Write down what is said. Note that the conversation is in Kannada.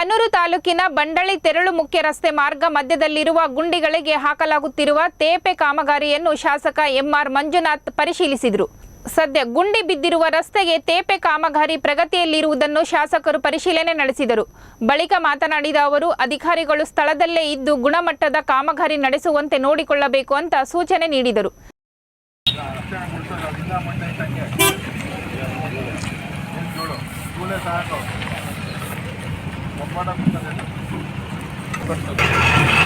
ಹನೂರು ತಾಲೂಕಿನ ಬಂಡಳಿ ತೆರಳು ಮುಖ್ಯ ರಸ್ತೆ ಮಾರ್ಗ ಮಧ್ಯದಲ್ಲಿರುವ ಗುಂಡಿಗಳಿಗೆ ಹಾಕಲಾಗುತ್ತಿರುವ ತೇಪೆ ಕಾಮಗಾರಿಯನ್ನು ಶಾಸಕ ಎಂಆರ್ ಮಂಜುನಾಥ್ ಪರಿಶೀಲಿಸಿದರು ಸದ್ಯ ಗುಂಡಿ ಬಿದ್ದಿರುವ ರಸ್ತೆಗೆ ತೇಪೆ ಕಾಮಗಾರಿ ಪ್ರಗತಿಯಲ್ಲಿರುವುದನ್ನು ಶಾಸಕರು ಪರಿಶೀಲನೆ ನಡೆಸಿದರು ಬಳಿಕ ಮಾತನಾಡಿದ ಅವರು ಅಧಿಕಾರಿಗಳು ಸ್ಥಳದಲ್ಲೇ ಇದ್ದು ಗುಣಮಟ್ಟದ ಕಾಮಗಾರಿ ನಡೆಸುವಂತೆ ನೋಡಿಕೊಳ್ಳಬೇಕು ಅಂತ ಸೂಚನೆ ನೀಡಿದರು ಜೋಳು ಸ್ಕೂಲೇ ಸಾಕು ಒಬ್ಬಟ